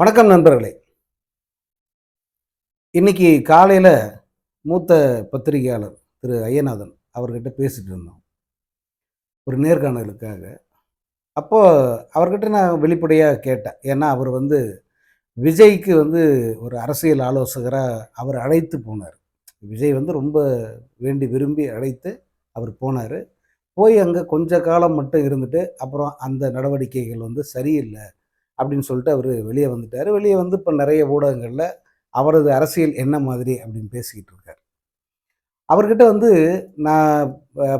வணக்கம் நண்பர்களே. இன்னைக்கு காலையில் மூத்த பத்திரிகையாளர் திரு ஐயநாதன் அவர்கிட்ட பேசிகிட்டு இருந்தோம். ஒரு நேர்காணலுக்காக. அப்போது அவர்கிட்ட நான் வெளிப்படையாக கேட்டேன். ஏன்னா அவர் வந்து விஜய்க்கு வந்து ஒரு அரசியல் ஆலோசகராக அவர் அழைத்து போனார். விஜய் வந்து ரொம்ப வேண்டி விரும்பி அழைத்து அவர் போனார். போய் அங்கே கொஞ்ச காலம் மட்டும் இருந்துட்டு அப்புறம் அந்த நடவடிக்கைகள் வந்து சரியில்லை. அப்படின்னு சொல்லிட்டு அவர் வெளியே வந்துட்டார். வெளியே வந்து இப்போ நிறைய ஊடகங்களில் அவரது அரசியல் என்ன மாதிரி அப்படின்னு பேசிக்கிட்டு இருக்கார். அவர்கிட்ட வந்து நான்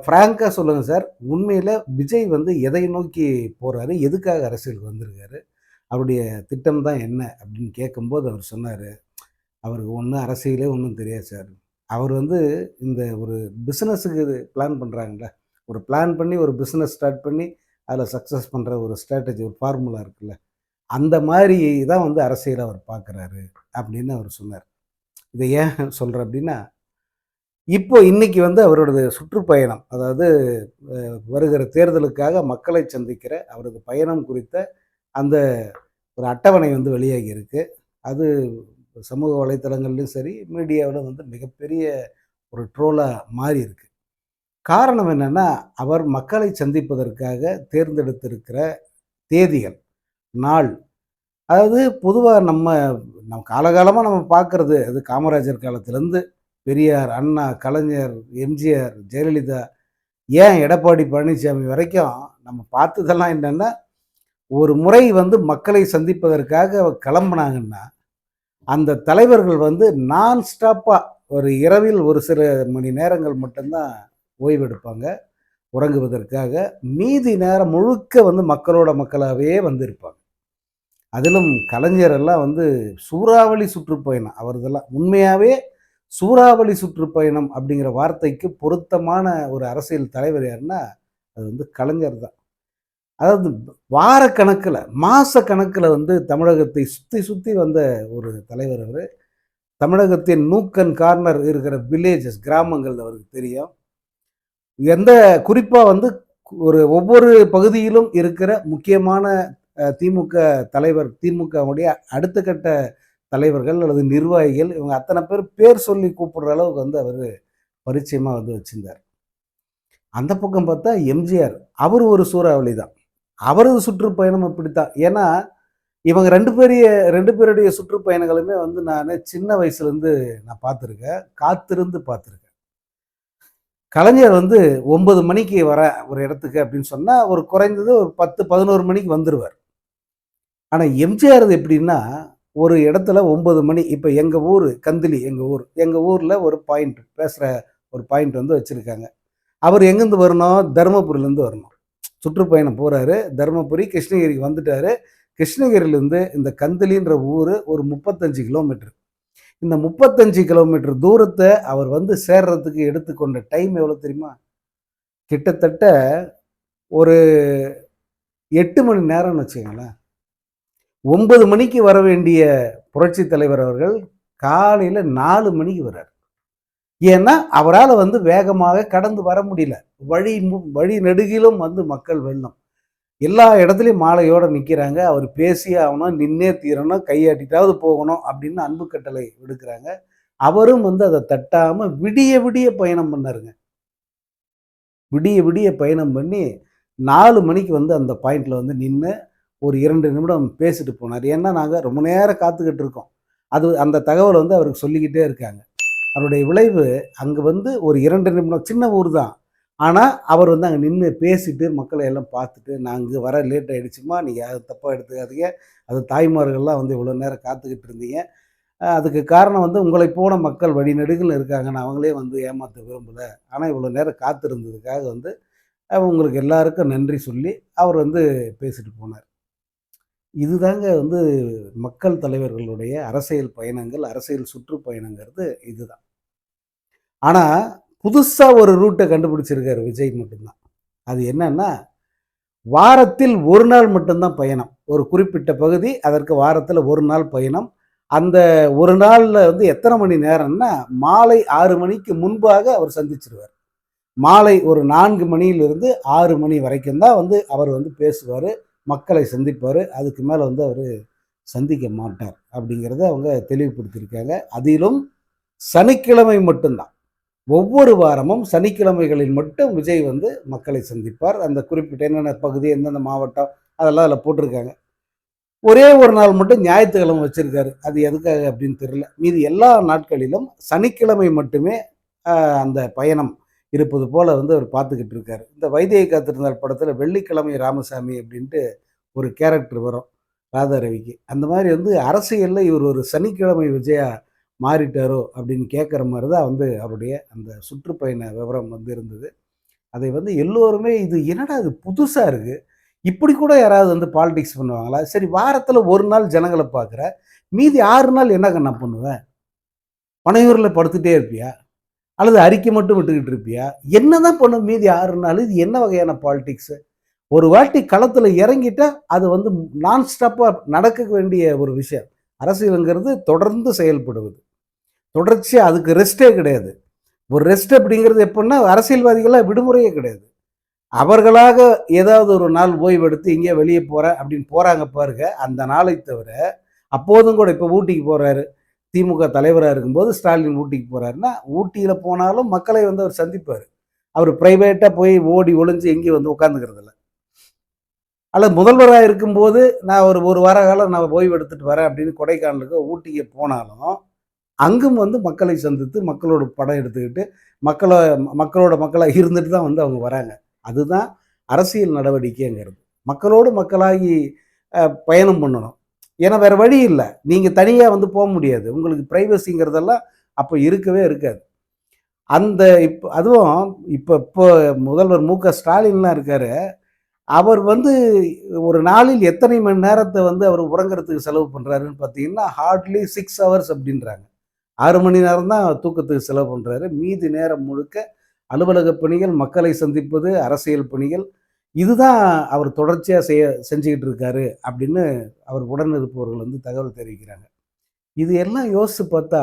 ஃப்ராங்காக சொல்லுங்கள் சார். உண்மையில் விஜய் வந்து எதை நோக்கி போகிறாரு எதுக்காக அரசியலுக்கு வந்திருக்காரு? அவருடைய திட்டம் தான் என்ன? அப்படின்னு கேட்கும்போது அவர் சொன்னார் அவருக்கு ஒன்றும் அரசியலே ஒன்றும் தெரியாது சார். அவர் வந்து இந்த ஒரு பிஸ்னஸுக்கு பிளான் பண்ணுறாங்களே ஒரு பிளான் பண்ணி ஒரு பிஸ்னஸ் ஸ்டார்ட் பண்ணி அதில் சக்ஸஸ் பண்ணுற ஒரு ஸ்ட்ராட்டஜி ஒரு ஃபார்முலா இருக்குல்ல. அந்த மாதிரி தான் வந்து அரசியல் அவர் பார்க்குறாரு அப்படின்னு அவர் சொன்னார். இதை ஏன் சொல்கிறேன் அப்படின்னா இப்போ இன்னைக்கு வந்து அவரோட சுற்றுப்பயணம் அதாவது வருகிற தேர்தலுக்காக மக்களை சந்திக்கிற அவரது பயணம் குறித்த அந்த ஒரு அட்டவணை வந்து வெளியாகி இருக்கு. அது சமூக வலைத்தளங்கள்லையும் சரி மீடியாவில் வந்து மிகப்பெரிய ஒரு ட்ரோலாக மாறி இருக்கு. காரணம் என்னன்னா அவர் மக்களை சந்திப்பதற்காக தேர்ந்தெடுத்திருக்கிற தேதிகள் நாள் அதாவது பொதுவாக நம்ம நம்ம காலகாலமாக நம்ம பார்க்குறது அது காமராஜர் காலத்துலேருந்து பெரியார் அண்ணா கலைஞர் எம்ஜிஆர் ஜெயலலிதா ஏன் எடப்பாடி பழனிசாமி வரைக்கும் நம்ம பார்த்ததெல்லாம் என்னென்னா ஒரு முறை வந்து மக்களை சந்திப்பதற்காக கிளம்புனாங்கன்னா அந்த தலைவர்கள் வந்து நான் ஸ்டாப்பாக ஒரு இரவில் ஒரு சில மணி நேரங்கள் மட்டும்தான் ஓய்வெடுப்பாங்க. உறங்குவதற்காக மீதி நேரம் முழுக்க வந்து மக்களோட மக்களாகவே வந்திருப்பாங்க. அதிலும் கலைஞரெல்லாம் வந்து சூறாவளி சுற்றுப்பயணம். அவரதெல்லாம் உண்மையாகவே சூறாவளி சுற்றுப்பயணம் அப்படிங்கிற வார்த்தைக்கு பொருத்தமான ஒரு அரசியல் தலைவர் யாருன்னா அது வந்து கலைஞர் தான். அதாவது வார கணக்கில் கணக்கில் வந்து தமிழகத்தை சுற்றி சுற்றி வந்த ஒரு தலைவர் அவர். தமிழகத்தின் நூக்கன் கார்னர் இருக்கிற வில்லேஜஸ் கிராமங்கள் அவருக்கு தெரியும். எந்த குறிப்பாக வந்து ஒரு ஒவ்வொரு பகுதியிலும் இருக்கிற முக்கியமான திமுக தலைவர் திமுகவுடைய அடுத்த கட்ட தலைவர்கள் அல்லது நிர்வாகிகள் இவங்க அத்தனை பேர் பேர் சொல்லி கூப்பிடுற அளவுக்கு வந்து அவர் பரிச்சயமாக வந்து வச்சிருந்தார். அந்த பக்கம் பார்த்தா எம்ஜிஆர் அவர் ஒரு சூறாவளி தான். அவரது சுற்றுப்பயணம் இப்படித்தான் ஏன்னா இவங்க ரெண்டு பேரைய ரெண்டு பேருடைய சுற்றுப்பயணங்களுமே வந்து நான் சின்ன வயசுலேருந்து நான் பார்த்துருக்கேன். காத்திருந்து பார்த்துருக்கேன். கலைஞர் வந்து ஒன்பது மணிக்கு வர ஒரு இடத்துக்கு அப்படின்னு சொன்னால் ஒரு குறைந்தது ஒரு பத்து பதினோரு மணிக்கு வந்துடுவார் ஆனால் எம்ஜிஆர் எப்படின்னா ஒரு இடத்துல ஒன்பது மணி இப்போ எங்கள் ஊர் கந்திலி எங்கள் ஊர் எங்கள் ஊரில் ஒரு பாயிண்ட் பேசுகிற ஒரு பாயிண்ட் வந்து வச்சுருக்காங்க. அவர் எங்கேருந்து வரணும்? தருமபுரியிலேருந்து வரணும். சுற்றுப்பயணம் போகிறாரு தருமபுரி கிருஷ்ணகிரிக்கு வந்துட்டார். கிருஷ்ணகிரியிலேருந்து இந்த கந்தலின்ற ஊர் ஒரு முப்பத்தஞ்சு கிலோமீட்டர். இந்த முப்பத்தஞ்சு கிலோமீட்டர் தூரத்தை அவர் வந்து சேர்றதுக்கு எடுத்துக்கொண்ட டைம் எவ்வளோ தெரியுமா? கிட்டத்தட்ட ஒரு எட்டு மணி நேரம்னு வச்சுக்கோங்களேன். ஒன்பது மணிக்கு வர வேண்டிய புரட்சி தலைவர் அவர்கள் காலையில் நாலு மணிக்கு வர்றார். ஏன்னா அவரால் வந்து வேகமாக கடந்து வர முடியல. வழி வழி நெடுகிலும் வந்து மக்கள் வெள்ளம். எல்லா இடத்துலையும் மாலையோடு நிற்கிறாங்க அவர் பேசியே ஆகணும் நின்னே தீரணும் கையாட்டிட்டாவது போகணும் அப்படின்னு அன்பு கட்டளை விடுக்கிறாங்க. அவரும் வந்து அதை தட்டாமல் விடிய விடிய பயணம் பண்ணாருங்க. விடிய விடிய பயணம் பண்ணி நாலு மணிக்கு வந்து அந்த பாயிண்ட்ல வந்து நின்று ஒரு இரண்டு நிமிடம் பேசிட்டு போனார். ஏன்னா நாங்கள் ரொம்ப நேரம் காத்துக்கிட்டு இருக்கோம். அது அந்த தகவல் வந்து அவருக்கு சொல்லிக்கிட்டே இருக்காங்க. அவருடைய விளைவு அங்கே வந்து ஒரு இரண்டு நிமிடம் சின்ன ஊர் தான். ஆனால் அவர் வந்து அங்கே நின்று பேசிட்டு மக்களை எல்லாம் பார்த்துட்டு நாங்கள் வர லேட் ஆகிடுச்சுமா நீங்கள் அது தப்பாக எடுத்துக்காதீங்க. அது தாய்மார்கள்லாம் வந்து இவ்வளோ நேரம் காத்துக்கிட்டு இருந்தீங்க. அதுக்கு காரணம் வந்து உங்களை போன மக்கள் வழிநெடுகள் இருக்காங்க. நான் அவங்களே வந்து ஏமாற்ற விரும்பலை. ஆனால் இவ்வளோ நேரம் காத்திருந்ததுக்காக வந்து உங்களுக்கு எல்லாருக்கும் நன்றி சொல்லி அவர் வந்து பேசிட்டு போனார். இதுதாங்க வந்து மக்கள் தலைவர்களுடைய அரசியல் பயணங்கள் அரசியல் சுற்றுப்பயணங்கிறது இதுதான். ஆனால் புதுசாக ஒரு ரூட்டை கண்டுபிடிச்சிருக்காரு விஜய் மட்டும்தான். அது என்னன்னா வாரத்தில் ஒரு நாள் மட்டும்தான் பயணம். ஒரு குறிப்பிட்ட பகுதி அதற்கு வாரத்தில் ஒரு நாள் பயணம். அந்த ஒரு நாளில் வந்து எத்தனை மணி நேரம்னா மாலை ஆறு மணிக்கு முன்பாக அவர் சந்திச்சிருவார். மாலை ஒரு நான்கு மணியிலிருந்து ஆறு மணி வரைக்கும் தான் வந்து அவர் வந்து பேசுவார். மக்களை சந்திப்பார். அதுக்கு மேலே வந்து அவர் சந்திக்க மாட்டார் அப்படிங்கிறத அவங்க தெளிவுபடுத்தியிருக்காங்க. அதிலும் சனிக்கிழமை மட்டும்தான். ஒவ்வொரு வாரமும் சனிக்கிழமைகளில் மட்டும் விஜய் வந்து மக்களை சந்திப்பார். அந்த குறிப்பிட்ட என்னென்ன பகுதி எந்தெந்த மாவட்டம் அதெல்லாம் அதில் போட்டிருக்காங்க. ஒரே ஒரு நாள் மட்டும் ஞாயிற்றுக்கிழமை வச்சுருக்காரு. அது எதுக்காக அப்படின்னு தெரியல. மீதி எல்லா நாட்களிலும் சனிக்கிழமை மட்டுமே அந்த பயணம் இருப்பது போல வந்து அவர் பார்த்துக்கிட்டு இருக்கார். இந்த வைத்தியை காத்திருந்தால் படத்தில் வெள்ளிக்கிழமை ராமசாமி அப்படின்ட்டு ஒரு கேரக்டர் வரும் ராதா ரவிக்கு அந்த மாதிரி வந்து அரசியலில் இவர் ஒரு சனிக்கிழமை விஜயா மாறிட்டாரோ அப்படின்னு கேட்குற மாதிரி தான் வந்து அவருடைய அந்த சுற்றுப்பயண விவரம் வந்து இருந்தது. அதை வந்து எல்லோருமே இது என்னடா இது புதுசாக இருக்குது இப்படி கூட யாராவது வந்து பாலிடிக்ஸ் பண்ணுவாங்களா? சரி வாரத்தில் ஒரு நாள் ஜனங்களை பார்க்குற மீதி ஆறு நாள் என்ன நான் பண்ணுவேன் பனையூரில் படுத்துகிட்டே இருப்பியா? அல்லது அறிக்கை மட்டும் விட்டுக்கிட்டு இருப்பியா? என்னதான் பண்ண மீதி ஆறுனாலும் இது என்ன வகையான பாலிடிக்ஸு ஒரு வாட்டி களத்தில் இறங்கிட்டா அது வந்து நான் ஸ்டாப்பாக நடக்க வேண்டிய ஒரு விஷயம். அரசியலுங்கிறது தொடர்ந்து செயல்படுவது. தொடர்ச்சியாக அதுக்கு ரெஸ்ட்டே கிடையாது. ஒரு ரெஸ்ட் அப்படிங்கிறது எப்படின்னா அரசியல்வாதிகளாக விடுமுறையே கிடையாது. அவர்களாக ஏதாவது ஒரு நாள் ஓய்வெடுத்து இங்கே வெளியே போகிறேன் அப்படின்னு போகிறாங்க பாருங்க அந்த நாளை தவிர அப்போதும் கூட இப்போ ஊட்டிக்கு போகிறாரு திமுக தலைவராக இருக்கும்போது ஸ்டாலின் ஊட்டிக்கு போகிறாருன்னா ஊட்டியில் போனாலும் மக்களை வந்து அவர் சந்திப்பார். அவர் ப்ரைவேட்டாக போய் ஓடி ஒளிஞ்சு எங்கேயும் வந்து உட்காந்துக்கிறதில்ல அல்லது முதல்வராக இருக்கும்போது நான் ஒரு ஒரு வார காலம் நான் ஓய்வு எடுத்துகிட்டு வரேன் அப்படின்னு கொடைக்கானலுக்கு ஊட்டிக்கு போனாலும் அங்கும் வந்து மக்களை சந்தித்து மக்களோட படம் எடுத்துக்கிட்டு மக்களை மக்களோட மக்களாக இருந்துட்டு தான் வந்து அவங்க வராங்க. அதுதான் அரசியல் நடவடிக்கைங்கிறது. மக்களோடு மக்களாகி பயணம் பண்ணணும். ஏன்னா வேற வழி இல்லை. நீங்கள் தனியாக வந்து போக முடியாது. உங்களுக்கு ப்ரைவசிங்கிறதெல்லாம் அப்போ இருக்கவே இருக்காது. அந்த இப்போ அதுவும் இப்போ இப்போ முதல்வர் மு க ஸ்டாலின்லாம் இருக்காரு. அவர் வந்து ஒரு நாளில் எத்தனை மணி நேரத்தை வந்து அவர் உறங்குறதுக்கு செலவு பண்ணுறாருன்னு பார்த்தீங்கன்னா ஹார்ட்லி சிக்ஸ் ஹவர்ஸ் அப்படின்றாங்க. ஆறு மணி நேரம் தான் தூக்கத்துக்கு செலவு பண்ணுறாரு மீதி நேரம் முழுக்க அலுவலக பணிகள் மக்களை சந்திப்பது அரசியல் பணிகள் இதுதான் அவர் தொடர்ச்சியாக செய்ய செஞ்சுக்கிட்டு இருக்காரு அப்படின்னு அவர் உடன் இருப்பவர்கள் வந்து தகவல் தெரிவிக்கிறாங்க. இது எல்லாம் யோசித்து பார்த்தா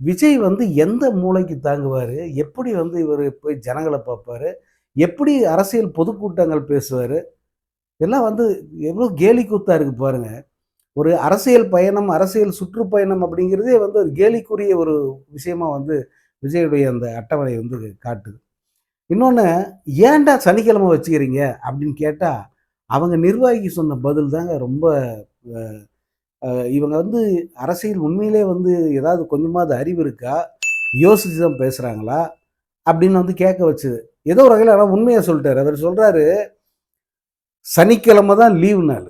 விஜய் வந்து எந்த மூளைக்கு தாங்குவார்? எப்படி வந்து இவர் போய் ஜனங்களை பார்ப்பாரு? எப்படி அரசியல் பொதுக்கூட்டங்கள் பேசுவார்? இதெல்லாம் வந்து எவ்வளோ கேலி கூத்தாக இருக்கு பாருங்க. ஒரு அரசியல் பயணம் அரசியல் சுற்றுப்பயணம் அப்படிங்கிறதே வந்து கேலிக்குரிய ஒரு விஷயமா வந்து விஜயுடைய அந்த அட்டவணை வந்து காட்டுது. இன்னொன்று ஏன்டா சனிக்கிழமை வச்சுக்கிறீங்க? அப்படின்னு கேட்டால் அவங்க நிர்வாகி சொன்ன பதில் தாங்க ரொம்ப இவங்க வந்து அரசியல் உண்மையிலே வந்து ஏதாவது கொஞ்சமாவது அறிவு இருக்கா? யோசிச்சு தான் பேசுகிறாங்களா அப்படின்னு வந்து கேட்க வச்சுது. ஏதோ ஒரு வகையில் ஆனால் உண்மையை சொல்லிட்டார். அவர் சொல்கிறாரு சனிக்கிழமை தான் லீவு நாள்.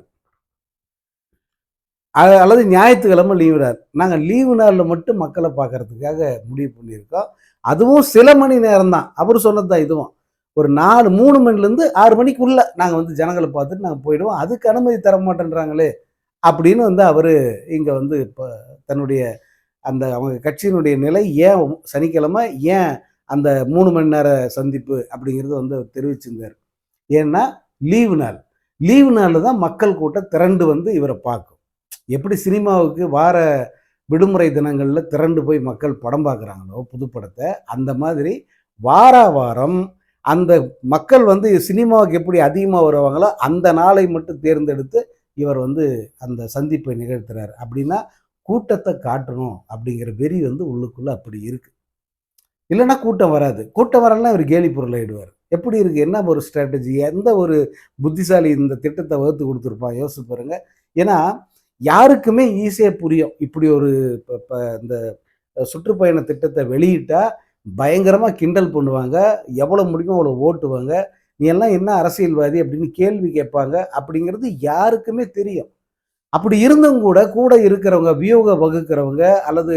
அல்லது ஞாயிற்றுக்கிழமை லீவு நாள். நாங்கள் லீவு நாளில் மட்டும் மக்களை பார்க்கறதுக்காக முடிவு பண்ணியிருக்கோம். அதுவும் சில மணி நேரம் தான் அவர் சொன்னது தான் இதுவும். ஒரு நாலு மூணு மணிலேருந்து ஆறு மணிக்குள்ளே நாங்கள் வந்து ஜனங்களை பார்த்துட்டு நாங்கள் போயிடுவோம். அதுக்கு அனுமதி தர மாட்டேன்றாங்களே அப்படின்னு வந்து அவர் இங்கே வந்து இப்போ தன்னுடைய அந்த அவங்க கட்சியினுடைய நிலை ஏன் சனிக்கிழமை ஏன் அந்த மூணு மணி நேர சந்திப்பு அப்படிங்கிறது வந்து அவர் தெரிவிச்சிருந்தார். ஏன்னா லீவு நாள். லீவு நாளில் தான் மக்கள் கூட்டம் திரண்டு வந்து இவரை பார்க்கும். எப்படி சினிமாவுக்கு வார விடுமுறை தினங்களில் திரண்டு போய் மக்கள் படம் பார்க்குறாங்களோ புதுப்படத்தை அந்த மாதிரி வார வாரம் அந்த மக்கள் வந்து சினிமாவுக்கு எப்படி அதிகமாக வருவாங்களோ அந்த நாளை மட்டும் தேர்ந்தெடுத்து இவர் வந்து அந்த சந்திப்பை நிகழ்த்துறார். அப்படின்னா கூட்டத்தை காட்டணும் அப்படிங்கிற வெறி வந்து உள்ளுக்குள்ளே அப்படி இருக்குது இல்லைன்னா கூட்டம் வராது. கூட்டம் வரலாம் இவர் கேலி பொருளாயிடுவார். எப்படி இருக்குது என்ன ஒரு ஸ்ட்ராட்டஜி எந்த ஒரு புத்திசாலி இந்த திட்டத்தை வகுத்து கொடுத்துருப்பான் யோசிச்சு பாருங்கள் ஏன்னா யாருக்குமே ஈஸியாக புரியும். இப்படி ஒரு இப்போ இந்த சுற்றுப்பயண திட்டத்தை வெளியிட்டால் பயங்கரமாக கிண்டல் பண்ணுவாங்க. எவ்வளோ முடியுமோ அவ்வளோ ஓட்டுவாங்க. நீ எல்லாம் என்ன அரசியல்வாதி? அப்படின்னு கேள்வி கேட்பாங்க. அப்படிங்கிறது யாருக்குமே தெரியும். அப்படி இருந்தும் கூட கூட இருக்கிறவங்க வியூக வகுக்கிறவங்க அல்லது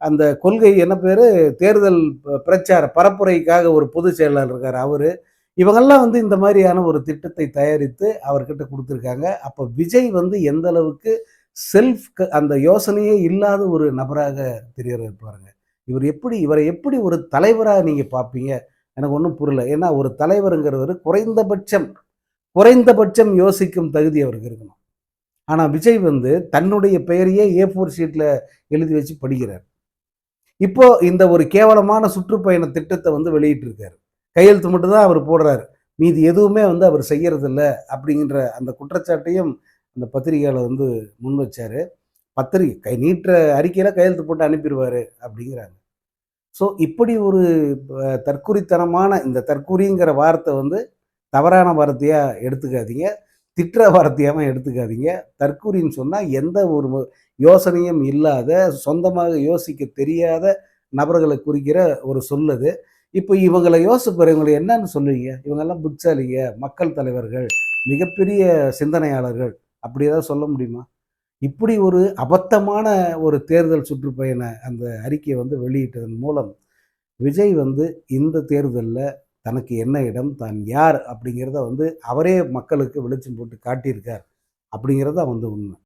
அந்த கொள்கை என்ன பேர்? தேர்தல் பிரச்சார பரப்புரைக்காக ஒரு பொதுச் செயலாளர் இருக்கார் அவர். இவங்கெல்லாம் வந்து இந்த மாதிரியான ஒரு திட்டத்தை தயாரித்து அவர்கிட்ட கொடுத்துருக்காங்க. அப்போ விஜய் வந்து எந்த அளவுக்கு செல்ஃப் அந்த யோசனையே இல்லாத ஒரு நபராக தெரியறது பாருங்க. இவர் எப்படி இவரை எப்படி ஒரு தலைவராக நீங்கள் பார்ப்பீங்க எனக்கு ஒன்றும் புரியல. ஏன்னா ஒரு தலைவருங்கிறவர் குறைந்தபட்சம் குறைந்தபட்சம் யோசிக்கும் தகுதி அவருக்கு இருக்கணும். ஆனால் விஜய் வந்து தன்னுடைய பெயரையே ஏ ஃபோர் ஷீட்டில் எழுதி வச்சு படிக்கிறார். இப்போ இந்த ஒரு கேவலமான சுற்றுப்பயண திட்டத்தை வந்து வெளியிட்டிருக்காரு. கையெழுத்து மட்டும் தான் அவர் போடுறாரு. மீதி எதுவுமே வந்து அவர் செய்யறதில்ல அப்படிங்கிற அந்த குற்றச்சாட்டையும் அந்த பத்திரிகையாளர் வந்து முன் வச்சார். பத்திரிகை கை நீட்டுற அறிக்கையில் கையெழுத்து போட்டு அனுப்பிடுவார் அப்படிங்கிறாங்க. ஸோ இப்படி ஒரு தற்குறித்தனமான இந்த தற்குறிங்கிற வார்த்தை வந்து தவறான வார்த்தையாக எடுத்துக்காதீங்க. திட்டுற வார்த்தையாகவும் எடுத்துக்காதீங்க. தற்குறின்னு சொன்னால் எந்த ஒரு யோசனையும் இல்லாத சொந்தமாக யோசிக்க தெரியாத நபர்களை குறிக்கிற ஒரு சொல்லது இப்போ இவங்களை யோசிப்பார் இவங்களை என்னன்னு சொல்லுவீங்க? இவங்கெல்லாம் புட்சாலிங்க மக்கள் தலைவர்கள் மிகப்பெரிய சிந்தனையாளர்கள். அப்படி ஏதாவது சொல்ல முடியுமா? இப்படி ஒரு அபத்தமான ஒரு தேர்தல் சுற்றுப்பயண அந்த அறிக்கையை வந்து வெளியிட்டதன் மூலம் விஜய் வந்து இந்த தேர்தலில் தனக்கு என்ன இடம் தான் யார் அப்படிங்கிறத வந்து அவரே மக்களுக்கு வெளிச்சம் போட்டு காட்டியிருக்கார் அப்படிங்கிறத வந்து உண்மை.